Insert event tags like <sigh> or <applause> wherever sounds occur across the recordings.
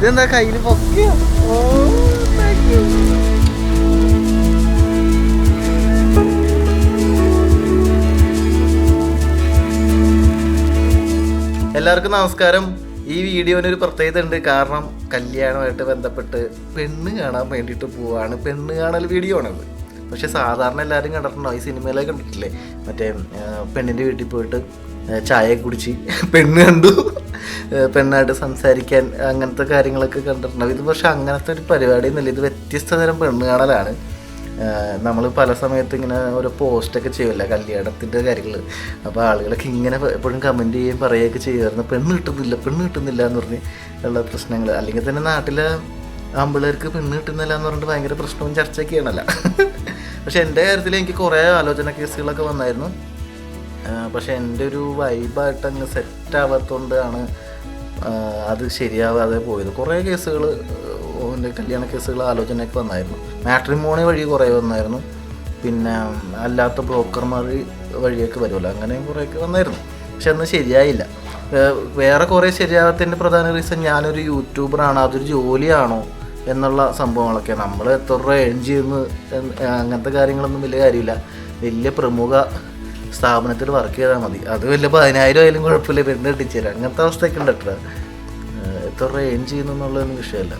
ഇതെന്താ കയ്യിൽ പൊക്കിയ? ഓ താങ്ക് എല്ലാവർക്കും നമസ്കാരം. ഈ വീഡിയോന് ഒരു പ്രത്യേകത ഉണ്ട്. കാരണം കല്യാണമായിട്ട് ബന്ധപ്പെട്ട് പെണ്ണ് കാണാൻ വേണ്ടിയിട്ട് പോവാണ്. പെണ്ണ് കാണൽ വീഡിയോ ആണത്. പക്ഷെ സാധാരണ എല്ലാവരും കണ്ടിട്ടുണ്ടോ ഈ സിനിമയിലൊക്കെ കണ്ടിട്ടില്ലേ? മറ്റേ പെണ്ണിന്റെ വീട്ടിൽ പോയിട്ട് ചായ കുടിച്ച് പെണ്ണ് കണ്ടു. പെണ്ണായിട്ട് സംസാരിക്കാൻ അങ്ങനത്തെ കാര്യങ്ങളൊക്കെ കണ്ടിട്ടുണ്ടാവും. ഇത് പക്ഷെ അങ്ങനത്തെ ഒരു പരിപാടി ഒന്നുമില്ല ഇത് വ്യത്യസ്ത തരം പെണ്ണ് കാണലാണ് നമ്മൾ പല സമയത്ത് ഇങ്ങനെ ഓരോ പോസ്റ്റൊക്കെ ചെയ്യുമല്ലോ കല്യാണത്തിന്റെ കാര്യങ്ങൾ അപ്പോൾ ആളുകളൊക്കെ ഇങ്ങനെ എപ്പോഴും കമന്റ് ചെയ്യുകയും പറയുകയൊക്കെ ചെയ്യുമായിരുന്നു പെണ്ണ് കിട്ടുന്നില്ല പെണ്ണ് കിട്ടുന്നില്ല എന്ന് പറഞ്ഞ് ഉള്ള പ്രശ്നങ്ങൾ അല്ലെങ്കിൽ തന്നെ നാട്ടിലെ ആമ്പിള്ളേർക്ക് പെണ്ണ് കിട്ടുന്നില്ല എന്ന് പറഞ്ഞിട്ട് ഭയങ്കര പ്രശ്നവും ചർച്ചയൊക്കെയാണല്ലോ. <laughs> പക്ഷേ എന്റെ കാര്യത്തിൽ എനിക്ക് കുറേ ആലോചന കേസുകളൊക്കെ വന്നായിരുന്നു. പക്ഷെ എന്റെ ഒരു വൈബായിട്ട് അങ്ങ് സെറ്റ് ആവാത്തതുകൊണ്ടാണ് ആ, അത് ശരിയാവാതെ പോയത്. കുറേ കേസുകൾ എന്റെ കല്യാണ കേസുകൾ ആലോചനയൊക്കെ വന്നായിരുന്നു. മാട്രിമോണി വഴി കുറേ വന്നായിരുന്നു. പിന്നെ അല്ലാത്ത ബ്രോക്കർമാർ വഴിയൊക്കെ വരുമല്ലോ അങ്ങനെയും കുറേയൊക്കെ വന്നായിരുന്നു. പക്ഷെ അന്ന് ശരിയായില്ല. വേറെ കുറേ ശരിയാവാത്തതിന്റെ പ്രധാന റീസൺ ഞാനൊരു യൂട്യൂബറാണോ അതൊരു ജോലിയാണോ എന്നുള്ള സംഭവങ്ങളൊക്കെ. നമ്മൾ എത്ര രൂപ ഏൺ ചെയ്യുന്നു അങ്ങനത്തെ കാര്യങ്ങളൊന്നും വലിയ കാര്യമില്ല. വലിയ പ്രമുഖ സ്ഥാപനത്തിൽ വർക്ക് ചെയ്താൽ മതി. അത് വലിയ പതിനായിരം ആയാലും കുഴപ്പമില്ല. പെണ്ണ് കെട്ടിച്ചേരാം അങ്ങനത്തെ അവസ്ഥയൊക്കെ ഉണ്ട് എത്ര രൂപ ഏൺ ചെയ്യുന്നു എന്നുള്ളതൊന്നും വിഷയമല്ല.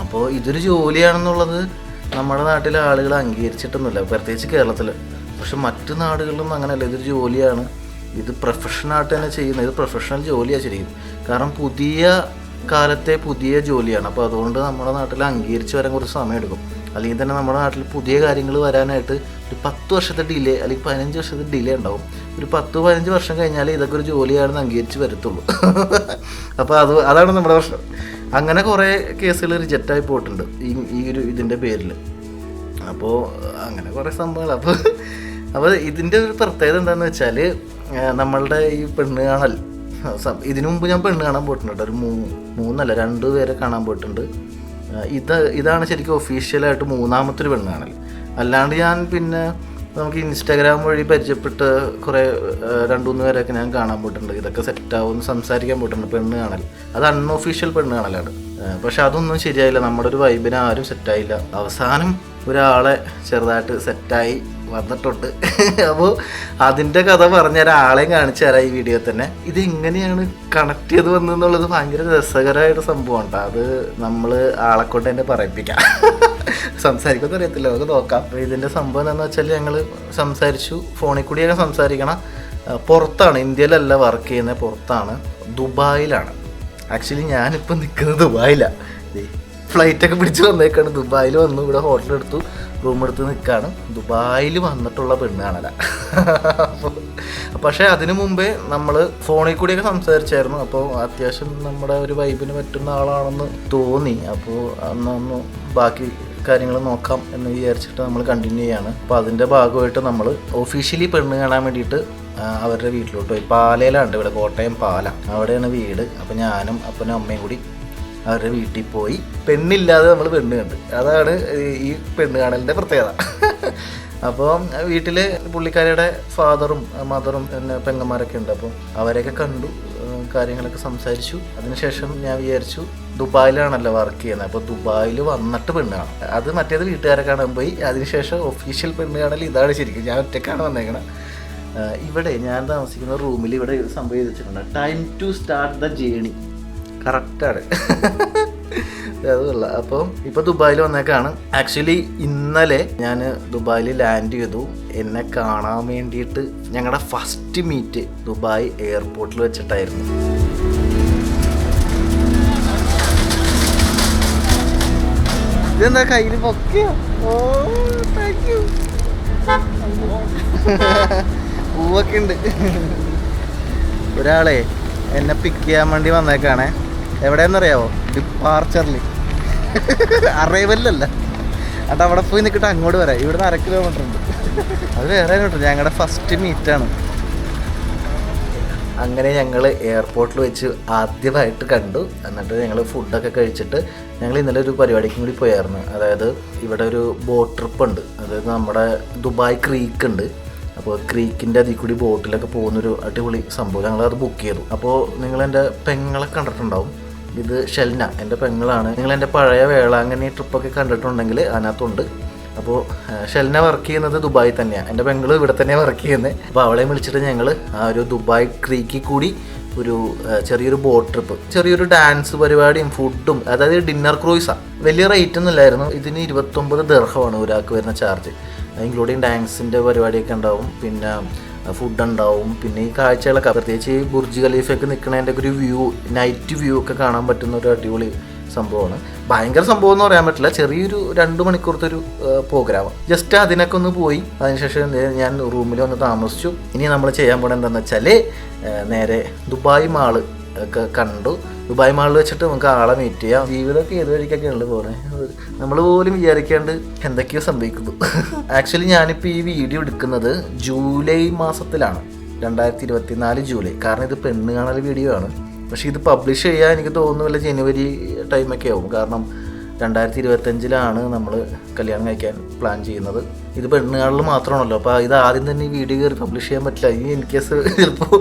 അപ്പോൾ ഇതൊരു ജോലിയാണെന്നുള്ളത് നമ്മുടെ നാട്ടിലെ ആളുകൾ അംഗീകരിച്ചിട്ടൊന്നുമില്ല. പ്രത്യേകിച്ച് കേരളത്തിൽ. പക്ഷെ മറ്റു നാടുകളിലൊന്നും അങ്ങനെയല്ല. ഇതൊരു ജോലിയാണ്. ഇത് പ്രൊഫഷനായിട്ട് തന്നെ ചെയ്യുന്നത് ഇത് പ്രൊഫഷണൽ ജോലിയാണ് ശരിക്കും. കാരണം പുതിയ കാലത്തെ പുതിയ ജോലിയാണ്. അപ്പോൾ അതുകൊണ്ട് നമ്മുടെ നാട്ടിൽ അംഗീകരിച്ച് വരാൻ കുറച്ച് സമയമെടുക്കും. അല്ലെങ്കിൽ തന്നെ നമ്മുടെ നാട്ടിൽ പുതിയ കാര്യങ്ങൾ വരാനായിട്ട് ഒരു പത്ത് വർഷത്തെ ഡിലേ അല്ലെങ്കിൽ പതിനഞ്ച് വർഷത്തെ ഡിലേ ഉണ്ടാവും. ഒരു പത്ത് പതിനഞ്ച് വർഷം കഴിഞ്ഞാൽ ഇതൊക്കെ ഒരു ജോലിയാണെന്ന് അംഗീകരിച്ച് വരത്തുള്ളൂ. <laughs> അപ്പോൾ അത് അതാണ് നമ്മുടെ പ്രശ്നം. അങ്ങനെ കുറേ കേസുകൾ റിജക്റ്റായി പോയിട്ടുണ്ട് ഈ ഈ ഒരു ഇതിന്റെ പേരിൽ. അപ്പോൾ അങ്ങനെ കുറേ സംഭവങ്ങൾ. അപ്പോൾ അപ്പോൾ ഇതിന്റെ ഒരു പ്രത്യേകത എന്താണെന്ന് വെച്ചാൽ നമ്മളുടെ ഈ പെണ്ണ് കാണൽ. ഇതിനു മുമ്പ് ഞാൻ പെണ്ണ് കാണാൻ പോയിട്ടുണ്ട്. ഒരു മൂ മൂന്നല്ല രണ്ട് പേരെ കാണാൻ പോയിട്ടുണ്ട്. ഇത് ഇതാണ് ശരിക്കും ഒഫീഷ്യലായിട്ട് മൂന്നാമത്തെ ഒരു പെണ്ണ് അല്ലാണ്ട് ഞാൻ പിന്നെ നമുക്ക് ഇൻസ്റ്റാഗ്രാം വഴി പരിചയപ്പെട്ട് കുറേ രണ്ട് മൂന്ന് പേരൊക്കെ ഞാൻ കാണാൻ പോയിട്ടുണ്ട്. ഇതൊക്കെ സെറ്റാവും സംസാരിക്കാൻ പോയിട്ടുണ്ട്. പെണ്ണ് കാണൽ. അത് അൺഒഫീഷ്യൽ പെണ്ണ് കാണലാണ്. പക്ഷെ അതൊന്നും ശരിയായില്ല. നമ്മുടെ ഒരു വൈബിന് ആരും സെറ്റായില്ല അവസാനം ഒരാളെ ചെറുതായിട്ട് സെറ്റായി വന്നിട്ടുണ്ട്. അപ്പോൾ അതിന്റെ കഥ പറഞ്ഞ ഒരാളെയും കാണിച്ചു തരാം ഈ വീഡിയോ തന്നെ. ഇത് എങ്ങനെയാണ് കണക്ട് ചെയ്ത് വന്നെന്നുള്ളത് ഭയങ്കര രസകരമായിട്ട് സംഭവമാണ്. ട്ടോ. അത് നമ്മൾ ആളെ കൊണ്ട് തന്നെ പറയിപ്പിക്കാം. സംസാരിക്കുമെന്ന് അറിയത്തില്ല. നമുക്ക് നോക്കാം. ഇതിന്റെ സംഭവം എന്താണെന്ന് വെച്ചാൽ ഞങ്ങൾ സംസാരിച്ചു. ഫോണിൽ കൂടിയൊക്കെ സംസാരിക്കണം. പുറത്താണ്. ഇന്ത്യയിലല്ല വർക്ക് ചെയ്യുന്നത്. പുറത്താണ്. ദുബായിലാണ്. ആക്ച്വലി ഞാനിപ്പോൾ നിൽക്കുന്നത് ദുബായിലാണ് ഫ്ലൈറ്റൊക്കെ പിടിച്ച് വന്നേക്കാണ്. ദുബായിൽ വന്നു. ഇവിടെ ഹോട്ടൽ എടുത്തു. റൂം എടുത്ത് നിൽക്കുകയാണ് ദുബായിൽ വന്നിട്ടുള്ള പെണ്ണ് കാണല അപ്പോൾ പക്ഷേ അതിനു മുമ്പേ നമ്മൾ ഫോണിൽ കൂടിയൊക്കെ സംസാരിച്ചായിരുന്നു. അപ്പോൾ അത്യാവശ്യം നമ്മുടെ ഒരു വൈബിന് പറ്റുന്ന ആളാണെന്ന് തോന്നി. അപ്പോൾ അന്നൊന്ന് ബാക്കി കാര്യങ്ങൾ നോക്കാം എന്ന് വിചാരിച്ചിട്ട് നമ്മൾ കണ്ടിന്യൂ ചെയ്യാണ്. അപ്പോൾ അതിന്റെ ഭാഗമായിട്ട് നമ്മൾ ഒഫീഷ്യലി പെണ്ണ് കാണാൻ വേണ്ടിയിട്ട് അവരുടെ വീട്ടിലോട്ട് പോയി. പാലയിലാണ് ഇവിടെ കോട്ടയം പാല. അവിടെയാണ് വീട്. അപ്പോൾ ഞാനും അപ്പനും അമ്മയും കൂടി അവരുടെ വീട്ടിൽ പോയി. പെണ്ണില്ലാതെ നമ്മൾ പെണ്ണ് കണ്ട്. അതാണ് ഈ പെണ്ണ് കാണലിന്റെ പ്രത്യേകത. <laughs> അപ്പോൾ വീട്ടിൽ പുള്ളിക്കാരിയുടെ ഫാദറും മദറും പിന്നെ പെങ്ങന്മാരൊക്കെ ഉണ്ട്. അപ്പോൾ അവരെയൊക്കെ കണ്ടു കാര്യങ്ങളൊക്കെ സംസാരിച്ചു. അതിനുശേഷം ഞാൻ വിചാരിച്ചു ദുബായിലാണല്ലോ വർക്ക് ചെയ്യുന്നത്. അപ്പോൾ ദുബായിൽ വന്നിട്ട് പെണ്ണ് കാണാം അത് മറ്റേത് വീട്ടുകാരെ കാണാൻ പോയി. അതിനുശേഷം ഒഫീഷ്യൽ പെണ്ണ് കാണൽ ഇതാണ് ശരിക്കും. ഞാൻ ഒറ്റക്കാണ് വന്നേക്കണം. ഇവിടെ ഞാൻ താമസിക്കുന്ന റൂമിൽ ഇവിടെ സംഭവിച്ചിട്ടുണ്ട് time to start the journey കറക്റ്റാണ്. അതുമല്ല അപ്പം ഇപ്പൊ ദുബായിൽ വന്നേക്കാണ്. ആക്ച്വലി ഇന്നലെ ഞാൻ ദുബായിൽ ലാൻഡ് ചെയ്തു. എന്നെ കാണാൻ വേണ്ടിയിട്ട് ഞങ്ങളുടെ ഫസ്റ്റ് മീറ്റ് ദുബായ് എയർപോർട്ടിൽ വെച്ചിട്ടായിരുന്നു. ഇതെന്താ കയ്യിൽ ഓ പൂവൊക്കെ ഉണ്ട്. ഒരാളെ എന്നെ പിക്ക് ചെയ്യാൻ വേണ്ടി വന്നേക്കാണേ. എവിടെയെന്നറിയാവോ? ഡിപ്പാർച്ചറിൽ അറൈവലല്ല അട്ട് അവിടെ പോയി നിൽക്കിട്ട് അങ്ങോട്ട് വരാം. ഇവിടുന്ന് അര കിലോമീറ്റർ ഉണ്ട്. അത് വേറെ കേട്ടോ. ഞങ്ങളുടെ ഫസ്റ്റ് മീറ്റാണ് അങ്ങനെ ഞങ്ങൾ എയർപോർട്ടിൽ വെച്ച് ആദ്യമായിട്ട് കണ്ടു. എന്നിട്ട് ഞങ്ങൾ ഫുഡൊക്കെ കഴിച്ചിട്ട് ഞങ്ങൾ ഇന്നലെ ഒരു പരിപാടിക്കും കൂടി പോയായിരുന്നു. അതായത് ഇവിടെ ഒരു ബോട്ട് ട്രിപ്പ് ഉണ്ട്. അതായത് നമ്മുടെ ദുബായ് ക്രീക്ക് ഉണ്ട്. അപ്പോൾ ക്രീക്കിന്റെ അതിൽ കൂടി ബോട്ടിലൊക്കെ പോകുന്നൊരു അടിപൊളി സംഭവം ഞങ്ങളത് ബുക്ക് ചെയ്തു. അപ്പോൾ നിങ്ങൾ എന്റെ പെങ്ങളെ കണ്ടിട്ടുണ്ടാവും. ഇത് ഷെൽന എന്റെ പെങ്ങളാണ്. നിങ്ങൾ എന്റെ പഴയ വേളാങ്കണ്ണി ട്രിപ്പൊക്കെ കണ്ടിട്ടുണ്ടെങ്കിൽ അതിനകത്തുണ്ട്. അപ്പോൾ ഷെൽന വർക്ക് ചെയ്യുന്നത് ദുബായിൽ തന്നെയാണ് എന്റെ പെങ്ങൾ ഇവിടെ തന്നെ വർക്ക് ചെയ്യുന്നത് അപ്പോൾ അവളെ വിളിച്ചിട്ട് ഞങ്ങൾ ആ ഒരു ദുബായ് ക്രീക്കിൽ കൂടി ഒരു ചെറിയൊരു ബോട്ട് ട്രിപ്പ് ചെറിയൊരു ഡാൻസ് പരിപാടിയും ഫുഡും അതായത് ഡിന്നർ ക്രൂയിസാണ് വലിയ റേറ്റ് ഒന്നും ഇല്ലായിരുന്നു. ഇതിന് ഇരുപത്തൊമ്പത് ദർഹമാണ് ഒരാൾക്ക് വരുന്ന ചാർജ് ഇൻക്ലൂഡിങ് ഡാൻസിന്റെ പരിപാടിയൊക്കെ ഉണ്ടാവും. പിന്നെ ഫുഡ് ഉണ്ടാവും. പിന്നെ ഈ കാഴ്ചകളൊക്കെ പ്രത്യേകിച്ച് ഈ ബുർജ് ഖലീഫയൊക്കെ നിൽക്കുന്നതിന്റെ ഒരു വ്യൂ നൈറ്റ് വ്യൂ ഒക്കെ കാണാൻ പറ്റുന്ന ഒരു അടിപൊളി സംഭവമാണ്. ഭയങ്കര സംഭവം എന്ന് പറയാൻ പറ്റില്ല. ചെറിയൊരു രണ്ട് മണിക്കൂറത്തെ ഒരു പ്രോഗ്രാം ജസ്റ്റ് അതിനൊക്കെ ഒന്ന് പോയി. അതിനുശേഷം ഞാൻ റൂമിൽ വന്ന് താമസിച്ചു. ഇനി നമ്മൾ ചെയ്യാൻ പോണത് എന്താണെന്ന് വെച്ചാൽ നേരെ ദുബായ് മാൾ ഒക്കെ കണ്ടു. ദുബായ് മാളിൽ വെച്ചിട്ട് നമുക്ക് ആളെ മീറ്റ് ചെയ്യാം. ജീവിതമൊക്കെ ഏത് വഴിക്കൊക്കെയാണല്ലോ പോലെ നമ്മൾ പോലും വിചാരിക്കാണ്ട് എന്തൊക്കെയോ സംഭവിക്കുന്നു. <laughs> ആക്ച്വലി ഞാനിപ്പോൾ ഈ വീഡിയോ എടുക്കുന്നത് ജൂലൈ മാസത്തിലാണ്. രണ്ടായിരത്തി ഇരുപത്തി നാല് ജൂലൈ. കാരണം ഇത് പെണ്ണ് കാണൽ വീഡിയോ ആണ്. പക്ഷേ ഇത് പബ്ലിഷ് ചെയ്യാൻ എനിക്ക് തോന്നുന്നില്ല ജനുവരി ടൈമൊക്കെ ആവും. കാരണം രണ്ടായിരത്തി ഇരുപത്തഞ്ചിലാണ് നമ്മൾ കല്യാണം കഴിക്കാൻ പ്ലാൻ ചെയ്യുന്നത്. ഇത് പെണ്ണുകാളിൽ മാത്രമാണല്ലോ. അപ്പോൾ ഇത് ആദ്യം തന്നെ ഈ വീഡിയോ കയറി പബ്ലിഷ് ചെയ്യാൻ പറ്റില്ല. ഈ ഇൻ കേസ് ചിലപ്പോൾ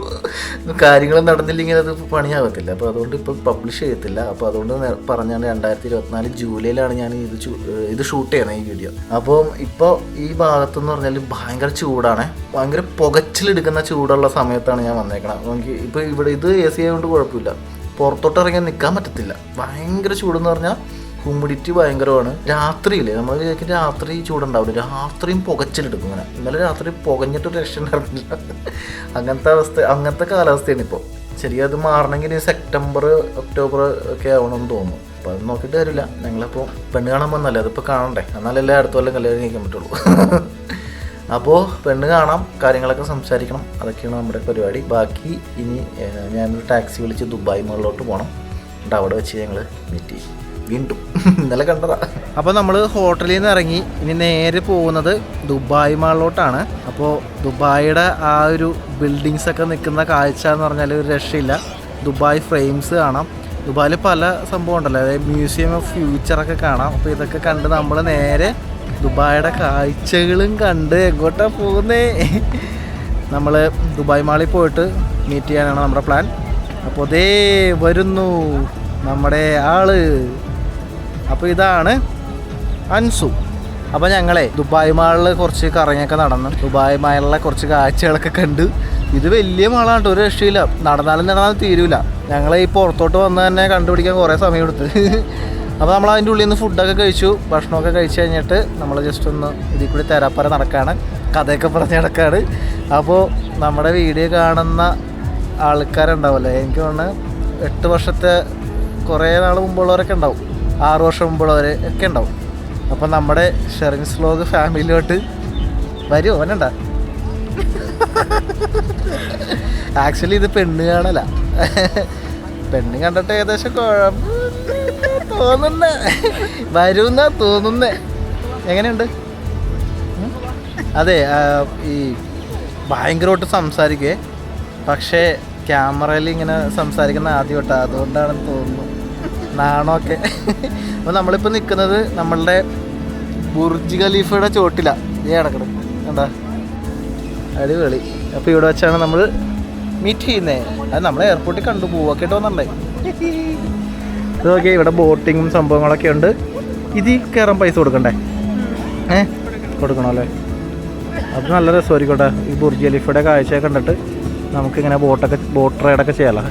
കാര്യങ്ങൾ നടന്നില്ലെങ്കിൽ അത് പണിയാകത്തില്ല. അപ്പോൾ അതുകൊണ്ട് ഇപ്പോൾ പബ്ലിഷ് ചെയ്യത്തില്ല. അപ്പോൾ അതുകൊണ്ട് പറഞ്ഞാണ് രണ്ടായിരത്തി ഇരുപത്തിനാല് ജൂലൈയിലാണ് ഞാൻ ഇത് ഇത് ഷൂട്ട് ചെയ്യണം ഈ വീഡിയോ അപ്പോൾ ഇപ്പോൾ ഈ ഭാഗത്തെന്ന് പറഞ്ഞാൽ ഭയങ്കര ചൂടാണ്. ഭയങ്കര പുകച്ചിലെടുക്കുന്ന ചൂടുള്ള സമയത്താണ് ഞാൻ വന്നേക്കണം എനിക്ക് ഇപ്പോൾ ഇവിടെ ഇത് എ സി ആയതുകൊണ്ട് കുഴപ്പമില്ല. പുറത്തോട്ട് ഇറങ്ങാൻ നിൽക്കാൻ പറ്റത്തില്ല. ഭയങ്കര ചൂടെന്ന് പറഞ്ഞാൽ ഹ്യൂമിഡിറ്റി ഭയങ്കരമാണ്. രാത്രിയിൽ നമ്മൾ വിചാരിക്കും രാത്രി ചൂടുണ്ടാവില്ല. രാത്രിയും പുകച്ചിലെടുക്കും ഇങ്ങനെ. ഇന്നലെ രാത്രി പുകഞ്ഞിട്ട് ഒരു രക്ഷ ഉണ്ടായിരുന്നില്ല. അങ്ങനത്തെ അവസ്ഥ അങ്ങനത്തെ കാലാവസ്ഥയാണ് ഇപ്പോൾ ശരിക്കും അത് മാറണമെങ്കിൽ സെപ്റ്റംബർ ഒക്ടോബർ ഒക്കെ ആവണമെന്ന് തോന്നുന്നു. അപ്പോൾ അത് നോക്കിയിട്ട് കാര്യമില്ല. ഞങ്ങളിപ്പോൾ പെണ്ണ് കാണാൻ വന്നല്ലേ അതിപ്പോൾ കാണണ്ടേ? എന്നാലല്ലേ അടുത്ത കൊല്ലം കല്യാണം കഴിക്കാൻ പറ്റുള്ളൂ. അപ്പോൾ പെണ്ണ് കാണാം കാര്യങ്ങളൊക്കെ സംസാരിക്കണം. അതൊക്കെയാണ് നമ്മുടെ പരിപാടി. ബാക്കി ഇനി ഞാനൊരു ടാക്സി വിളിച്ച് ദുബായ് മുകളിലോട്ട് പോകണം എന്നിട്ട് അവിടെ വെച്ച് ഞങ്ങൾ മീറ്റ് ചെയ്യും. വീണ്ടും. ഇന്നലെ കണ്ടതാ. അപ്പോൾ നമ്മൾ ഹോട്ടലിൽ നിന്ന് ഇറങ്ങി. ഇനി നേരെ പോകുന്നത് ദുബായ് മാളിലോട്ടാണ്. അപ്പോൾ ദുബായിയുടെ ആ ഒരു ബിൽഡിങ്സ് ഒക്കെ നിൽക്കുന്ന കാഴ്ച എന്ന് പറഞ്ഞാൽ ഒരു രക്ഷയില്ല. ദുബായ് ഫ്രെയിംസ് കാണാം. ദുബായിൽ പല സംഭവം ഉണ്ടല്ലോ. അതായത് മ്യൂസിയം ഓഫ് ഫ്യൂച്ചറൊക്കെ കാണാം. അപ്പോൾ ഇതൊക്കെ കണ്ട് നമ്മൾ നേരെ ദുബായിയുടെ കാഴ്ചകളും കണ്ട് എങ്ങോട്ടാ പോകുന്നേ? നമ്മൾ ദുബായ് മാളിൽ പോയിട്ട് മീറ്റ് ചെയ്യാനാണ് നമ്മുടെ പ്ലാൻ അപ്പോൾ ദേ വരുന്നു നമ്മുടെ ആൾ. അപ്പോൾ ഇതാണ് അൻസു. അപ്പോൾ ഞങ്ങളെ ദുബായ് മാളിൽ കുറച്ച് കറങ്ങിയൊക്കെ നടന്നു ദുബായ് മാളിലെ കുറച്ച് കാഴ്ചകളൊക്കെ കണ്ട്. ഇത് വലിയ മാളാണ് ഒരു രക്ഷയില്ല. നടന്നാലും നടന്നാലും തീരൂല. ഞങ്ങൾ ഈ പുറത്തോട്ട് വന്ന് തന്നെ കണ്ടുപിടിക്കാൻ കുറേ സമയം എടുത്ത്. അപ്പോൾ നമ്മൾ അതിന്റെ ഉള്ളിൽ നിന്ന് ഫുഡൊക്കെ കഴിച്ചു ഭക്ഷണമൊക്കെ കഴിച്ച് കഴിഞ്ഞിട്ട് നമ്മൾ ജസ്റ്റ് ഒന്ന് ഇതിൽ കൂടി തെരാപ്പര നടക്കുകയാണ് കഥയൊക്കെ പറഞ്ഞ് നടക്കുകയാണ് അപ്പോൾ നമ്മുടെ വീഡിയോ കാണുന്ന ആൾക്കാരുണ്ടാവില്ലേ എനിക്ക് തോന്നുന്നു എട്ട് വർഷത്തെ കുറേ നാൾ മുമ്പുള്ളവരൊക്കെ ഉണ്ടാവും. ആറ് വർഷം മുമ്പുള്ളവരെ ഒക്കെ ഉണ്ടാവും. അപ്പം നമ്മുടെ ഷെറിൻസ് വ്ലോഗ് ഫാമിലിയിലോട്ട് വരുമോ അവനുണ്ട ആക്ച്വലി ഇത് പെണ്ണ് കാണല. പെണ്ണ് കണ്ടിട്ട് ഏകദേശം കുഴപ്പം തോന്നുന്നേ. വരുന്ന തോന്നുന്നേ. എങ്ങനെയുണ്ട്? അതെ ഈ ഭയങ്കരമായിട്ട് സംസാരിക്കേ. പക്ഷേ ക്യാമറയിൽ ഇങ്ങനെ സംസാരിക്കുന്ന ആദ്യമായിട്ടാണ് അതുകൊണ്ടാണെന്ന് തോന്നുന്നു. നാണമൊക്കെ അപ്പോൾ നമ്മളിപ്പോൾ നിൽക്കുന്നത് നമ്മളുടെ ബുർജ് ഖലീഫയുടെ ചോട്ടിലാണ് ഈ കിടക്കണം കണ്ടാ? അടിപൊളി. അപ്പോൾ ഇവിടെ വെച്ചാണ് നമ്മൾ മീറ്റ് ചെയ്യുന്നത് അത് നമ്മളെ എയർപോർട്ടിൽ കണ്ടു പോവൊക്കെ വന്നിട്ടുണ്ടേ ഇതൊക്കെ ഇവിടെ ബോട്ടിങ്ങും സംഭവങ്ങളൊക്കെ ഉണ്ട്. ഇതിൽ കയറാൻ പൈസ കൊടുക്കണ്ടേ? ഏ? കൊടുക്കണമല്ലേ അത് നല്ല രസമായിരിക്കട്ടെ ഈ ബുർജ് ഖലീഫയുടെ കാഴ്ചയൊക്കെ കണ്ടിട്ട് നമുക്കിങ്ങനെ ബോട്ടൊക്കെ ബോട്ട് റൈഡൊക്കെ ചെയ്യാമല്ലോ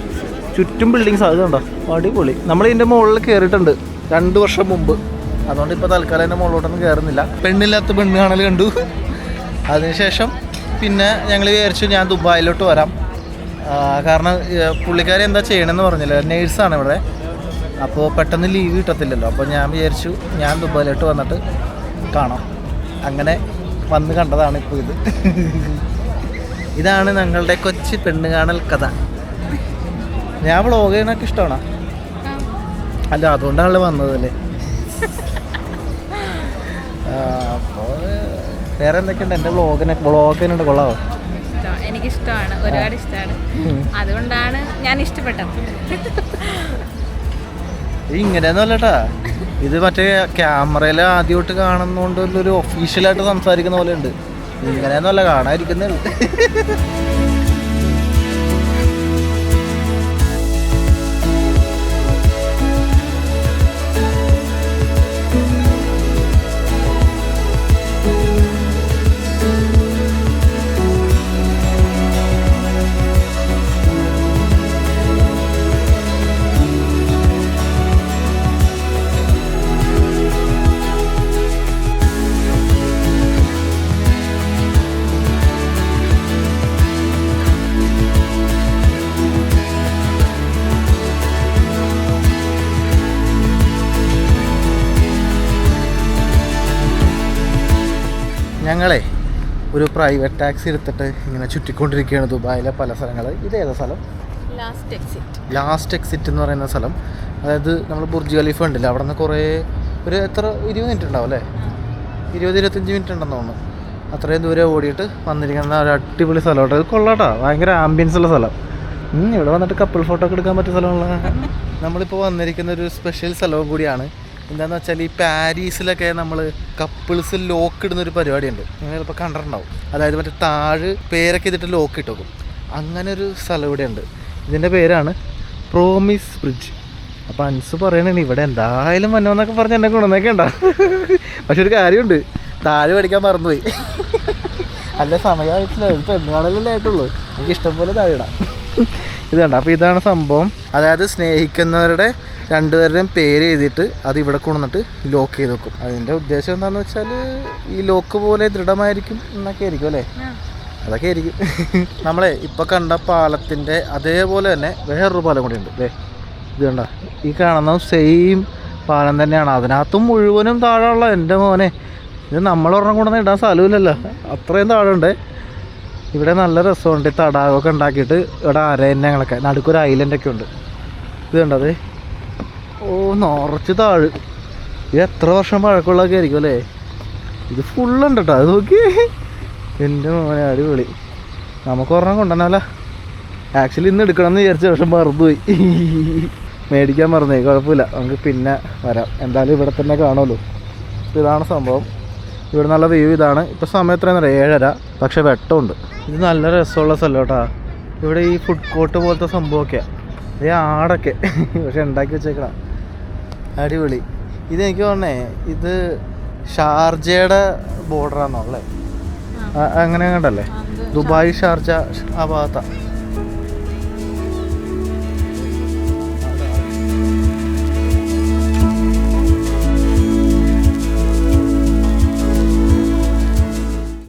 ചുറ്റും ബിൽഡിങ്സ് അത് കണ്ടോ? അടിപൊളി. നമ്മൾ ഇതിന്റെ മുകളിൽ കയറിയിട്ടുണ്ട് രണ്ട് വർഷം മുമ്പ്. അതുകൊണ്ട് ഇപ്പോൾ തൽക്കാലം എന്റെ മുകളിലോട്ടൊന്നും കയറുന്നില്ല പെണ്ണില്ലാത്ത പെണ്ണ് കാണൽ കണ്ടു. അതിനുശേഷം പിന്നെ ഞങ്ങൾ വിചാരിച്ചു ഞാൻ ദുബായിലോട്ട് വരാം. കാരണം പുള്ളിക്കാരി എന്താ ചെയ്യണമെന്ന് പറഞ്ഞില്ല? നേഴ്സാണ് ഇവിടെ. അപ്പോൾ പെട്ടെന്ന് ലീവ് കിട്ടത്തില്ലല്ലോ. അപ്പോൾ ഞാൻ വിചാരിച്ചു ഞാൻ ദുബായിലോട്ട് വന്നിട്ട് കാണാം. അങ്ങനെ വന്ന് കണ്ടതാണ് ഇപ്പോൾ ഇത്. <laughs> ഇതാണ് ഞങ്ങളുടെ കൊച്ചു പെണ്ണ് കാണൽ കഥ. ഞാൻ വ്ളോഗ് ചെയ്യണൊക്കെ ഇഷ്ടമാണ് അല്ല അതുകൊണ്ടാണ് വന്നതല്ലേ അപ്പോൾ വേറെ എന്തൊക്കെയുണ്ട്? എന്റെ വ്ളോഗിനെ വ്ളോഗിനുണ്ട് കൊള്ളാവോ? ഇഷ്ടമാണ് എനിക്കിഷ്ടമാണ് ഒരുപാട് ഇഷ്ടമാണ് അതുകൊണ്ടാണ് ഞാൻ ഇഷ്ടപ്പെട്ടത്. ഇത് ഇങ്ങനെയൊന്നും അല്ലട്ടാ ഇത് മറ്റേ ക്യാമറയിൽ ആദ്യമായിട്ട് കാണുന്നതുകൊണ്ട് ഒരു ഒഫീഷ്യലായിട്ട് സംസാരിക്കുന്ന പോലെ ഉണ്ട് ഇങ്ങനെയൊന്നുമല്ല കാണാതിരിക്കുന്നേ ഉള്ളൂ. ഞങ്ങളെ ഒരു പ്രൈവറ്റ് ടാക്സി എടുത്തിട്ട് ഇങ്ങനെ ചുറ്റിക്കൊണ്ടിരിക്കുകയാണ് ദുബായിലെ പല സ്ഥലങ്ങൾ. ഇത് ഏതാ സ്ഥലം? ലാസ്റ്റ് എക്സിറ്റ് ലാസ്റ്റ് എക്സിറ്റ് എന്ന് പറയുന്ന സ്ഥലം. അതായത് നമ്മൾ ബുർജ് ഖലീഫ ഉണ്ടല്ലോ അവിടെ നിന്ന് കുറേ ഒരു എത്ര ഇരുപത് മിനിറ്റ് ഉണ്ടാവും അല്ലേ? ഇരുപത് ഇരുപത്തഞ്ച് മിനിറ്റ് ഉണ്ടെന്ന് തോന്നുന്നു. അത്രയും ദൂരെ ഓടിയിട്ട് വന്നിരിക്കുന്ന ഒരു അടിപൊളി സ്ഥലമാട്ടോ ഇത് കൊള്ളാട്ടാ. ഭയങ്കര ആംബിയൻസ് ഉള്ള സ്ഥലം. ഇവിടെ വന്നിട്ട് കപ്പിൾ ഫോട്ടോ ഒക്കെ എടുക്കാൻ പറ്റിയ സ്ഥലമുള്ള <laughs> നമ്മളിപ്പോൾ വന്നിരിക്കുന്ന ഒരു സ്പെഷ്യൽ സ്ഥലവും കൂടിയാണ് എന്താണെന്ന് വെച്ചാൽ ഈ പാരീസിലൊക്കെ നമ്മൾ കപ്പിൾസ് ലോക്ക് ഇടുന്ന ഒരു പരിപാടിയുണ്ട്. നിങ്ങൾ ചിലപ്പോൾ കണ്ടിട്ടുണ്ടാവും. അതായത് മറ്റേ താഴ് പേരൊക്കെ ഇതിട്ട് ലോക്ക് ഇട്ട് വെക്കും. അങ്ങനെ ഒരു സ്ഥലം ഇവിടെ ഉണ്ട് ഇതിന്റെ പേരാണ് പ്രോമിസ് ബ്രിഡ്ജ്. അപ്പോൾ അൻസ് പറയണേ ഇവിടെ എന്തായാലും വന്നോന്നൊക്കെ പറഞ്ഞ് എന്നെ കൊണ്ടുവന്നൊക്കെ ഉണ്ടാ പക്ഷെ ഒരു കാര്യമുണ്ട്. താഴെ പഠിക്കാൻ മറന്നുപോയി. അല്ല സമയമായിട്ടില്ല. ഒരു പെണ്ണുകാണലല്ലേ ആയിട്ടുള്ളൂ. എനിക്ക് ഇഷ്ടം പോലെ താഴെ ഇടാം. ഇതാണ് അപ്പോൾ ഇതാണ് സംഭവം. അതായത് സ്നേഹിക്കുന്നവരുടെ രണ്ടുപേരുടെയും പേര് എഴുതിയിട്ട് അത് ഇവിടെ കൊണ്ടുവന്നിട്ട് ലോക്ക് ചെയ്ത് വെക്കും. അതിന്റെ ഉദ്ദേശം എന്താണെന്ന് വെച്ചാൽ ഈ ലോക്ക് പോലെ ദൃഢമായിരിക്കും എന്നൊക്കെ ആയിരിക്കും അല്ലേ? അതൊക്കെ ആയിരിക്കും. <laughs> നമ്മളെ ഇപ്പോൾ കണ്ട പാലത്തിന്റെ അതേപോലെ തന്നെ വേറൊരു പാലം കൂടി ഉണ്ട്. ദേ ഇത് കണ്ട. ഈ കാണുന്ന സെയിം പാലം തന്നെയാണ്. അതിനകത്തും മുഴുവനും താഴെയുള്ള എന്റെ മോനെ. ഇത് നമ്മളൊരെണ്ണം കൊണ്ടുവന്ന് ഇടാൻ സ്ഥലമില്ലല്ലോ. അത്രയും താഴെ ഉണ്ട് ഇവിടെ നല്ല രസമുണ്ട്. തടാകമൊക്കെ ഉണ്ടാക്കിയിട്ട് ഇവിടെ അരയന്നങ്ങളൊക്കെ നടുക്കൊരു ഐലൻഡൊക്കെ ഉണ്ട്. ഇത് കണ്ടത് ഓ നിറച്ച് താഴ്. ഇത് എത്ര വർഷം പഴക്കമുള്ളതൊക്കെ ആയിരിക്കും അല്ലേ? ഇത് ഫുള്ളുണ്ട് കേട്ടോ അത് നോക്കി. എന്റെ മോനെ അടിപൊളി. നമുക്ക് ഒരെണ്ണം കൊണ്ടുവന്നല്ല ആക്ച്വലി ഇന്ന് എടുക്കണം എന്ന് വിചാരിച്ച പക്ഷെ മറന്നുപോയി. മേടിക്കാൻ മറന്നേ കുഴപ്പമില്ല. നമുക്ക് പിന്നെ വരാം. എന്തായാലും ഇവിടെ തന്നെ കാണുമല്ലോ. അപ്പോൾ ഇതാണ് സംഭവം. ഇവിടെ നല്ല വ്യൂ ഇതാണ്. ഇപ്പോൾ സമയം എത്രയാണെന്ന് അറിയാം? ഏഴര. പക്ഷേ വെട്ടമുണ്ട്. ഇത് നല്ല രസമുള്ള സ്ഥലം കേട്ടോ ഇവിടെ ഈ ഫുഡ് കോർട്ട് പോലത്തെ സംഭവമൊക്കെയാണ് ഈ ആടൊക്കെ. പക്ഷെ ഉണ്ടാക്കി വെച്ചേക്കണം. അടിപൊളി. ഇത് എനിക്ക് തോന്നണേ ഇത് ഷാർജയുടെ ബോർഡറാണോ അല്ലേ? അങ്ങനെ കണ്ടല്ലേ? ദുബായ് ഷാർജ ആ ഭാഗത്താ.